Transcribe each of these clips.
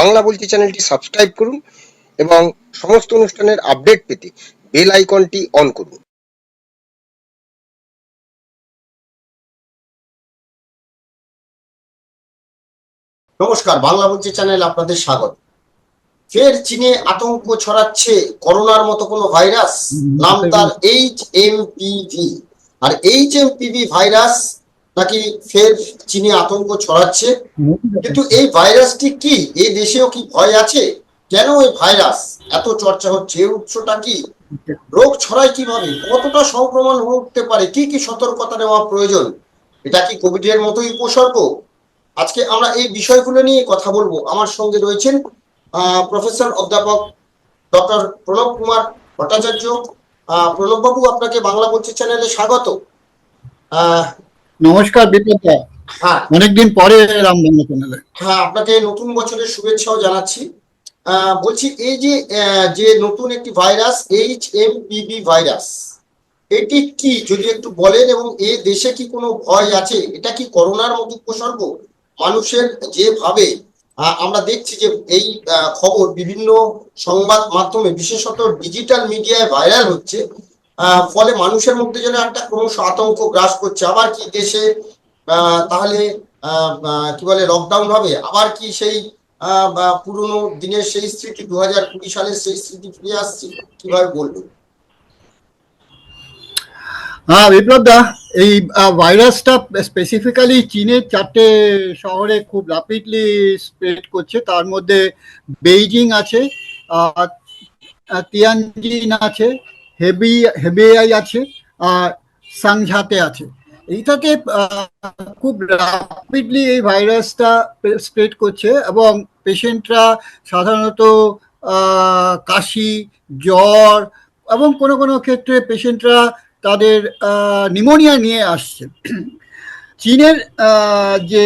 বাংলা বলছি চ্যানেলটি সাবস্ক্রাইব করুন এবং সমস্ত অনুষ্ঠানের আপডেট পেতে বেল আইকনটি অন করুন। নমস্কার বাংলা বলছি চ্যানেল আপনাদের স্বাগত। ফের চীনে আতঙ্ক ছড়াচ্ছে করোনার মতো কোনো ভাইরাস? নাম তার এইচ এম পিভি আর এইচ এম পিভি ভাইরাস নাকি ফের চীনে আতঙ্ক ছড়াচ্ছে। কিন্তু এই ভাইরাসটি কি? এই দেশেও কি ভয় আছে? কেন এই ভাইরাস? এত চর্চা হচ্ছে এর উৎসটা কি? রোগ ছড়ায় কীভাবে? কতটা সংক্রমণ হতে পারে? কি কি সতর্কতা নেওয়া প্রয়োজন? এটা কি কোভিড এর মতোই উপসর্গ? আজকে আমরা এই বিষয়গুলো নিয়ে কথা বলব। আমার সঙ্গে রয়েছেন প্রফেসর অধ্যাপক ডক্টর প্রণব কুমার ভট্টাচার্য। প্রণব বাবু, আপনাকে বাংলা বলছি চ্যানেলে স্বাগত। নমস্কার বিপ্লবদা। হ্যাঁ। অনেকদিন পরে চ্যানেলে হ্যাঁ আপনাকে নতুন বছরের শুভেচ্ছাও জানাচ্ছি। বলছি এই যে যে নতুন একটি ভাইরাস এইচ এম ভাইরাস এটি কি? যদি একটু বলেন এবং এ দেশে কি কোনো ভয় আছে? এটা কি করোনার মতো উপসর্গ? মানুষের যেভাবে আমরা দেখছি যে এই খবর বিভিন্ন সংবাদ মাধ্যমে বিশেষত ডিজিটাল মিডিয়ায় ভাইরাল হচ্ছে ফলে মানুষের মধ্যে যেন একটা ক্রমশ আতঙ্ক গ্রাস করছে। আবার কি দেশে তাহলে কি বলে লকডাউন হবে? আবার কি সেই পুরনো দিনের সেই স্মৃতি দু হাজার কুড়ি সালের সেই স্মৃতি ফিরে আসছে? কীভাবে বলবেন? হ্যাঁ বিপ্লবদা এই ভাইরাসটা স্পেসিফিক্যালি চীনের চারটে শহরে খুব র্যাপিডলি স্প্রেড করছে। তার মধ্যে বেইজিং আছে তিয়ানজিন আছে হেবি হেবেআই আছে, আর সাংঝাতে আছে। এইটাতে খুব র্যাপিডলি এই ভাইরাসটা স্প্রেড করছে এবং পেশেন্টরা সাধারণত কাশি, জ্বর এবং কোনো কোনো ক্ষেত্রে পেশেন্টরা তাদের নিমোনিয়া নিয়ে আসছে। চীনের যে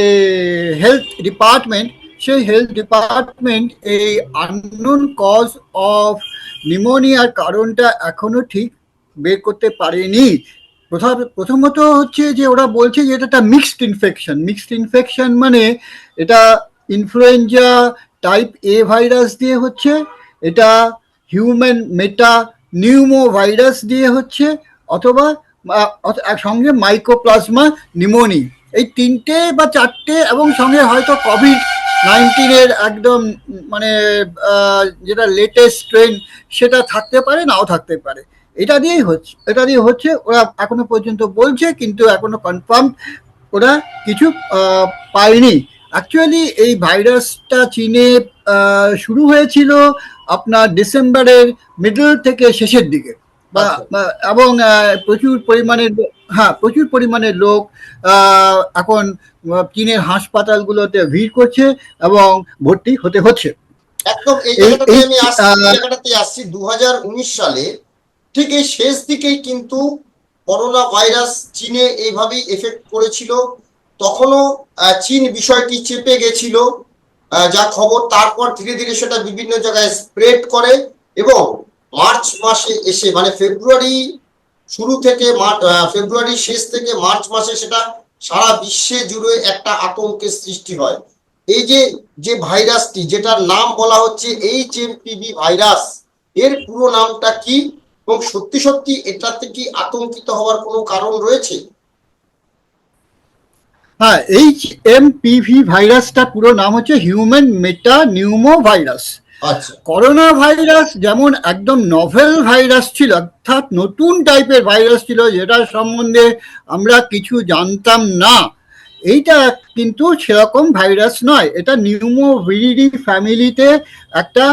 হেলথ ডিপার্টমেন্ট সেই হেলথ ডিপার্টমেন্ট এই আননোন কজ অফ নিমোনিয়ার কারণটা এখনও ঠিক বের করতে পারেনি। প্রথম, প্রথমত হচ্ছে যে ওরা বলছে যে এটা একটা মিক্সড ইনফেকশন মিক্সড ইনফেকশন মানে এটা ইনফ্লুয়েঞ্জা টাইপ এ ভাইরাস দিয়ে হচ্ছে, এটা হিউম্যান মেটা নিউমো ভাইরাস দিয়ে হচ্ছে, অথবা সঙ্গে মাইক্রোপ্লাজমা নিমোনি এই তিনটে বা চারটে এবং সঙ্গে হয়তো কোভিড নাইন্টিনের একদম মানে যেটা লেটেস্ট ট্রেন সেটা থাকতে পারে, নাও থাকতে পারে। এটা দিয়েই হচ্ছে, এটা দিয়ে হচ্ছে, ওরা এখনও পর্যন্ত বলছে, কিন্তু এখনও কনফার্ম ওরা কিছু পায়নি। অ্যাকচুয়ালি এই ভাইরাসটা চীনে শুরু হয়েছিল আপনার ডিসেম্বরের মিডল থেকে শেষের দিকে। বা আচ্ছা। এবং প্রচুর পরিমাণে হ্যাঁ প্রচুর পরিমাণে লোক এখন চীনের হাসপাতালগুলোতে ভিড় করছে এবং ভর্তি হতে হচ্ছে। একদম এই আমি জায়গাটাতে আসছি দু হাজার উনিশ সালে। ঠিক এই শেষ দিকেই কিন্তু করোনা ভাইরাস চীনে এইভাবেই এফেক্ট করেছিল। তখনও চীন বিষয়টি চেপে গেছিল যা খবর। তারপর ধীরে ধীরে সেটা বিভিন্ন জায়গায় স্প্রেড করে এবং মার্চ মাসে এসে মানে ফেব্রুয়ারি শুরু থেকে ফেব্রুয়ারি শেষ থেকে মার্চ মাসে সেটা সারা বিশ্বে জুড়ে একটা আতঙ্কের সৃষ্টি হয়। এই যে যে ভাইরাসটি, যেটার নাম বলা হচ্ছে এইচ এমপিভি ভাইরাস, এর পুরো নামটা কি এবং সত্যি সত্যি এটাতে কি আতঙ্কিত হওয়ার কোনো কারণ রয়েছে? হ্যাঁ এইচ এম পিভি ভাইরাসটা পুরো নাম হচ্ছে human meta pneumo virus corona virus যেমন একদম নভেল ভাইরাস ছিল, অর্থাৎ নতুন টাইপের ভাইরাস ছিল, যেটার সম্বন্ধে আমরা কিছু জানতাম না, এইটা কিন্তু সেরকম ভাইরাস নয়। এটা নিউমোভিরিডি ফ্যামিলিতে একটা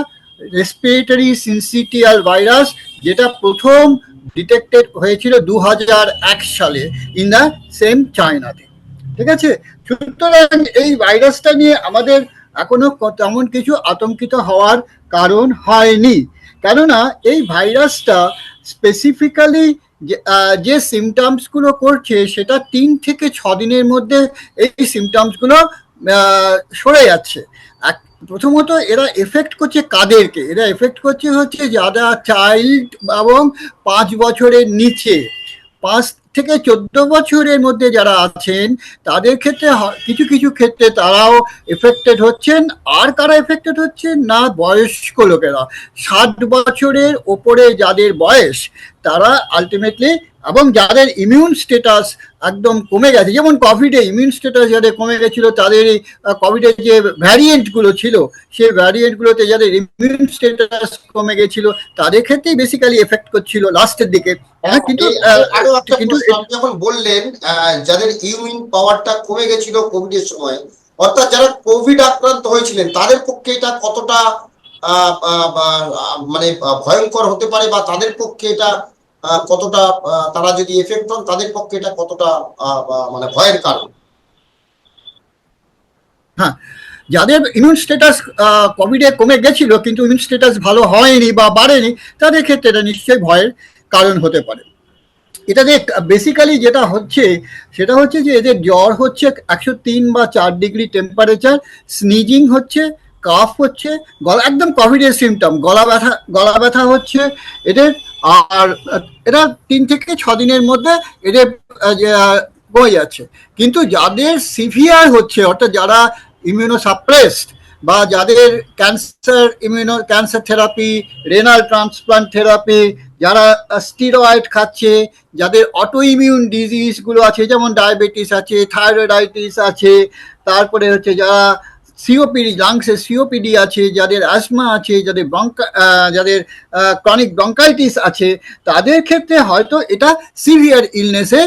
রেসপিরেটরি সিনসিটিয়াল ভাইরাস যেটা প্রথম ডিটেক্টেড হয়েছিল দু সালে ইন দ্য সেম চায়নাতে ঠিক আছে? সুতরাং এই ভাইরাসটা নিয়ে আমাদের এখনও তেমন কিছু আতঙ্কিত হওয়ার কারণ হয়নি। কেননা এই ভাইরাসটা স্পেসিফিক্যালি যে সিমটামসগুলো করছে, সেটা তিন থেকে ছ দিনের মধ্যে এই সিমটামসগুলো সরে যাচ্ছে। প্রথমত এরা এফেক্ট করছে কাদেরকে। এরা এফেক্ট করছে হচ্ছে যারা চাইল্ড এবং পাঁচ বছরের নিচে। পাঁচ থেকে চোদ্দ বছরের মধ্যে যারা আছেন, তাদের ক্ষেত্রে কিছু কিছু ক্ষেত্রে তারাও এফেক্টেড হচ্ছেন। আর কারা এফেক্টেড হচ্ছেন? না, বয়স্ক লোকেরা। ষাট বছরের ওপরে যাদের বয়স, তারা আলটিমেটলি এবং যাদের ইমিউন স্টেটাস একদম কমে গেছে যেমন কোভিডে ইমিউন স্টেটাস যাদের কমে গেছিল তাদের এই কোভিডের যে ভ্যারিয়েন্টগুলো ছিল সেই ভ্যারিয়েন্টগুলোতে যাদের ইমিউন স্টেটাস কমে গেছিল তাদের ক্ষেত্রেই বেসিক্যালি এফেক্ট করছিল লাস্টের দিকে। হ্যাঁ, কিন্তু, আরও একটা কিন্তু যখন বললেন আহ, যাদের ইমিউন পাওয়ারটা কমে গেছিল কোভিড এর সময় অর্থাৎ যারা কোভিড আক্রান্ত হয়েছিলেন তাদের পক্ষে এটা কতটা মানে ভয়ঙ্কর হতে পারে বা তাদের পক্ষে এটা কতটা তারা যদি এফেক্ট হন তাদের পক্ষে এটা কতটা মানে ভয়ের কারণ? হ্যাঁ যাদের ইমিউন স্ট্যাটাস কোভিডে কমে গেছিল, কিন্তু ইমিউন স্ট্যাটাস ভালো হয়নি বা বাড়েনি, তাদের ক্ষেত্রে এটা নিশ্চয়ই ভয়ের কারণ হতে পারে। এটা এটাতে বেসিক্যালি যেটা হচ্ছে, সেটা হচ্ছে যে, এদের জ্বর হচ্ছে একশো তিন বা চার ডিগ্রি টেম্পারেচার স্নিজিং হচ্ছে কাফ হচ্ছে গলা একদম কোভিডের সিমটম গলা ব্যথা গলা ব্যথা হচ্ছে এদের আর এরা তিন থেকে ছ দিনের মধ্যে এদের আহ, যে, আহ, কমে যাচ্ছে। কিন্তু যাদের সিভিয়ার হচ্ছে অর্থাৎ যারা ইমিউনো সাপ্রেসড বা যাদের cancer immuno cancer therapy renal transplant therapy যারা স্টিরয়েড খাচ্ছে যাদের অটো ইমিউন ডিজিজগুলো আছে যেমন ডায়াবেটিস আছে থাইরয়েডাইটিস আছে তারপরে হচ্ছে যারা সিওপিডি লাংসের সিওপিডি আছে, যাদের অ্যাসমা আছে, যাদের ব্রঙ্কা যাদের ক্রনিক ব্রঙ্কাইটিস আছে, তাদের ক্ষেত্রে হয়তো এটা সিভিয়ার ইলনেসে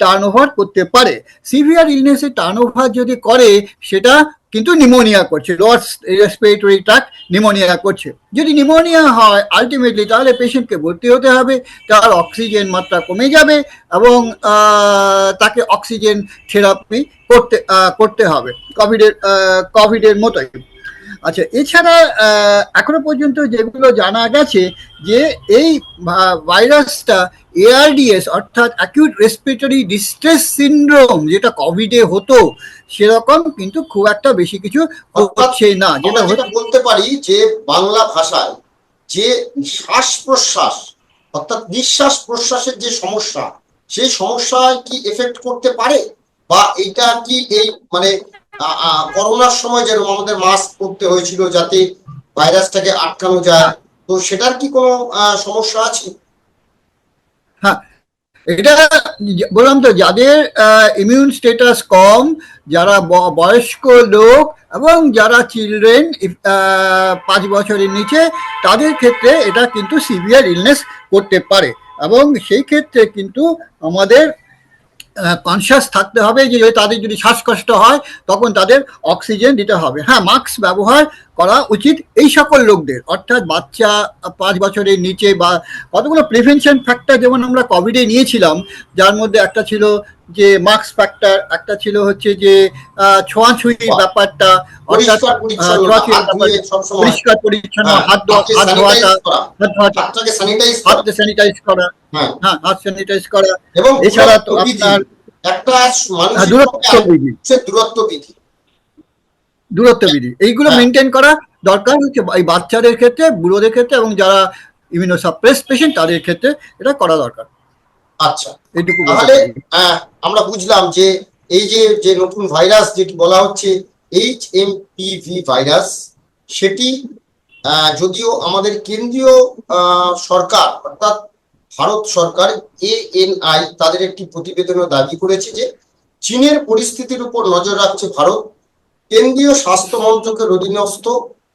টার্ন ওভার করতে পারে। সিভিয়ার ইলনেসে টার্ন ওভার যদি করে, সেটা কিন্তু নিমোনিয়া করছে লোয়ার রেসপিরেটরি ট্র্যাক নিমোনিয়া করছে। যদি নিমোনিয়া হয় আলটিমেটলি তাহলে পেশেন্টকে ভর্তি হতে হবে, তার অক্সিজেন মাত্রা কমে যাবে এবং তাকে অক্সিজেন থেরাপি করতে করতে হবে কোভিডের কোভিডের মতোই। আচ্ছা এছাড়া এখনও পর্যন্ত যেগুলো জানা গেছে যে এই ভাইরাসটা এআরডিএস অর্থাৎ অ্যাকিউট রেসপিরেটরি ডিস্ট্রেস সিন্ড্রোম যেটা কোভিডে হতো সেরকম কিন্তু খুব একটা বেশি কিছু হচ্ছে না। যেটা বলতে পারি যে বাংলা ভাষায় যে শ্বাস প্রশ্বাস অর্থাৎ নিঃশ্বাস প্রশ্বাসের যে সমস্যা সেই সমস্যায় কি এফেক্ট করতে পারে? বা এটা কি এই মানে করোনার সময় যেরকম আমাদের মাস্ক পরতে হয়েছিল যাতে ভাইরাসটাকে আটকানো যায় তো সেটার কি কোনো সমস্যা আছে? এটা বললাম তো, যাদের ইমিউন স্টেটাস কম, যারা বয়স্ক লোক এবং যারা চিলড্রেন পাঁচ বছরের নিচে, তাদের ক্ষেত্রে এটা কিন্তু সিভিয়ার ইলনেস করতে পারে। এবং সেই ক্ষেত্রে কিন্তু আমাদের কনসিয়াস থাকতে হবে যে যদি তাদের যদি শ্বাসকষ্ট হয় তখন তাদের অক্সিজেন দিতে হবে। হ্যাঁ মাস্ক ব্যবহার করা উচিত এই সকল লোকদের। অর্থাৎ বাচ্চা পাঁচ বছরের নিচে বা কতগুলো প্রিভেনশন ফ্যাক্টর যেমন আমরা কোভিডে নিয়েছিলাম যার মধ্যে একটা ছিল যে মাস্ক ফ্যাক্টর একটা ছিল হচ্ছে যে আহ, ছোঁয়াছুঁয়ির ব্যাপারটা অর্থাৎ পরিষ্কার ছোঁয়াছুঁয়ির হাত ধুয়ে পরিচ্ছন্ন হ্যাঁ, হাত ধোয়া হাত ধোয়াটা হাত ধোয়াটা স্যানিটাইজ করা। হ্যাঁ। হ্যাঁ হাত স্যানিটাইজ করা এবং এছাড়া তো। আপনার একটা হ্যাঁ, মানুষের দূরত্ব বিধি। হচ্ছে দূরত্ব বিধি। দূরত্ব বিধি। এইগুলো হ্যাঁ। মেনটেন করা দরকার হচ্ছে এই বাচ্চাদের ক্ষেত্রে বুড়োদের ক্ষেত্রে এবং যারা ইমিউনোসাপ্রেস পেশেন্ট তাদের ক্ষেত্রে এটা করা দরকার। আচ্ছা। এইটুকু তাহলে আমরা বুঝলাম যে এই যে যে নতুন ভাইরাস যেটি বলা হচ্ছে এইচ এম পিভি ভাইরাস সেটি আহ, যদিও আমাদের কেন্দ্রীয় সরকার অর্থাৎ ভারত সরকার এএনআই তাদের একটি প্রতিবেদনে দাবি করেছে যে চীনের পরিস্থিতির উপর নজর রাখছে ভারত। কেন্দ্রীয় স্বাস্থ্য মন্ত্রকের অধীনস্থ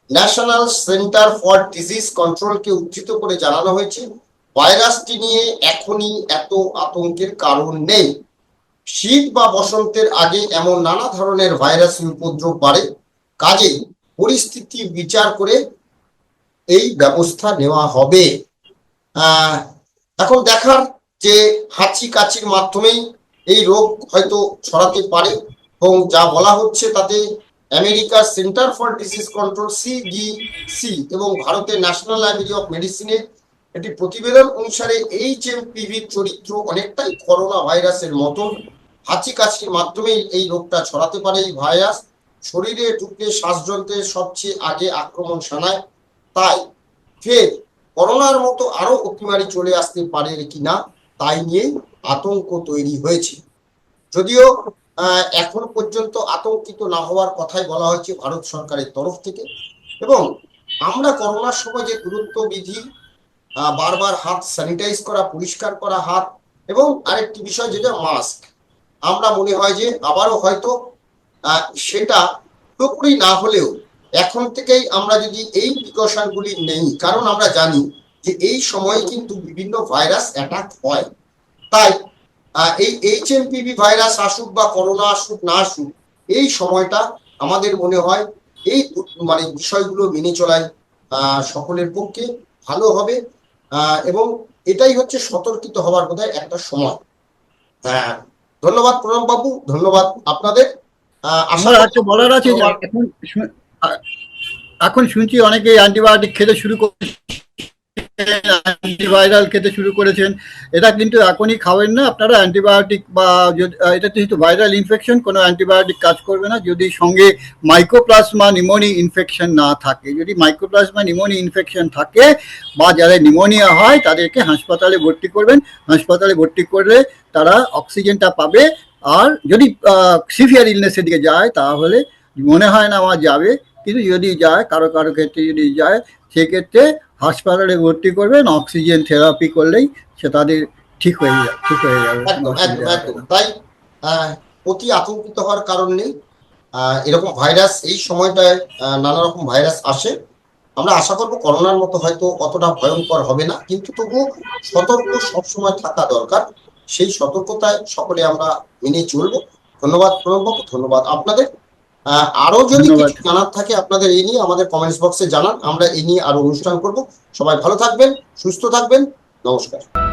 ন্যাশনাল সেন্টার ফর ডিজিজ কন্ট্রোলকে উদ্ধৃত করে জানানো হয়েছে, ভাইরাসটি নিয়ে এখনই এত আতঙ্কের কারণ নেই। শীত বা বসন্তের আগে এমন নানা ধরনের ভাইরাসের উপদ্রব বাড়ে, কাজে পরিস্থিতি বিচার করে এই ব্যবস্থা নেওয়া হবে। এখন দেখার যে হাঁচি কাচির মাধ্যমেই এই রোগ হয়তো ছড়াতে পারে এবং যা বলা হচ্ছে তাতে আমেরিকার centre for disease control CDC এবং ভারতের ন্যাশনাল লাইব্রেরি অফ মেডিসিনের একটি প্রতিবেদন অনুসারে এইচ এম পিভির চরিত্র অনেকটাই করোনা ভাইরাসের মতন। হাঁচি কাশির মাধ্যমেই এই রোগটা ছড়াতে পারে এই ভাইরাস। শরীরে ঢুকে শ্বাসযন্ত্রের সবচেয়ে আগে আক্রমণ শানায়। তাই ফের করোনার মতো আরও অতিমারি চলে আসতে পারে কিনা তাই নিয়েই আতঙ্ক তৈরি হয়েছে। যদিও এখন পর্যন্ত আতঙ্কিত না হওয়ার কথাই বলা হয়েছে ভারত সরকারের তরফ থেকে। এবং আমরা করোনার সময় যে দূরত্ব বিধি বারবার হাত স্যানিটাইজ করা, পরিষ্কার করা হাত এবং আরেকটি বিষয় যেটা মাস্ক আমরা মনে হয় যে আবারও হয়তো সেটা পুরোপুরি না হলেও এখন থেকেই আমরা যদি এই প্রিকশন গুলি নেই কারণ আমরা জানি যে এই সময়ে কিন্তু বিভিন্ন ভাইরাস অ্যাটাক হয়। তাই এই এইচ ভাইরাস আসুক বা করোনা আসুক না আসুক এই সময়টা আমাদের মনে হয় এই মানে বিষয়গুলো মেনে চলাই আহ, সকলের পক্ষে ভালো হবে আহ, এবং এটাই হচ্ছে সতর্কিত হওয়ার বোধহয় একটা সময়। হ্যাঁ ধন্যবাদ প্রণব বাবু ধন্যবাদ আপনাদের। আহ, আমার করি- বলার আছে এখন এখন শুনছি অনেকে অ্যান্টিবায়োটিক খেতে শুরু করেছে অ্যান্টিভাইরাল খেতে শুরু করেছেন। এটা কিন্তু এখনই খাবেন না, আপনারা অ্যান্টিবায়োটিক বা এটা যেহেতু ভাইরাল ইনফেকশন কোনো অ্যান্টিবায়োটিক কাজ করবে না। যদি সঙ্গে মাইক্রোপ্লাজমা নিমোনি ইনফেকশন না থাকে, যদি মাইক্রোপ্লাজমা নিমোনি ইনফেকশন থাকে বা যাদের নিমোনিয়া হয়, তাদেরকে হাসপাতালে ভর্তি করবেন। হাসপাতালে ভর্তি করলে তারা অক্সিজেনটা পাবে। আর যদি সিভিয়ার ইলনেসের দিকে যায়, তাহলে মনে হয় না আমার যাবে। কিন্তু যদি যায় কারও কারও ক্ষেত্রে যদি যায় সেক্ষেত্রে হাসপাতালে ভর্তি করবেন অক্সিজেন থেরাপি করলেই সে তাদের ঠিক হয়ে যাবে ঠিক হয়ে যাবে একদম একদম একদম। তাই অতি আতঙ্কিত হওয়ার কারণ নেই। এরকম ভাইরাস এই সময়টায় নানা রকম ভাইরাস আসে। আমরা আশা করব করোনার মতো হয়তো অতটা ভয়ঙ্কর হবে না কিন্তু তবুও সতর্ক সবসময় থাকা দরকার। সেই সতর্কতায় সকলে আমরা মেনে চলবো। ধন্যবাদ প্রণববাবু ধন্যবাদ আপনাদের। আরও যদি। কিছু জানার থাকে আপনাদের এই নিয়ে আমাদের কমেন্টস বক্সে জানান। আমরা এই নিয়ে আরও অনুষ্ঠান করব। সবাই ভালো থাকবেন সুস্থ থাকবেন। নমস্কার।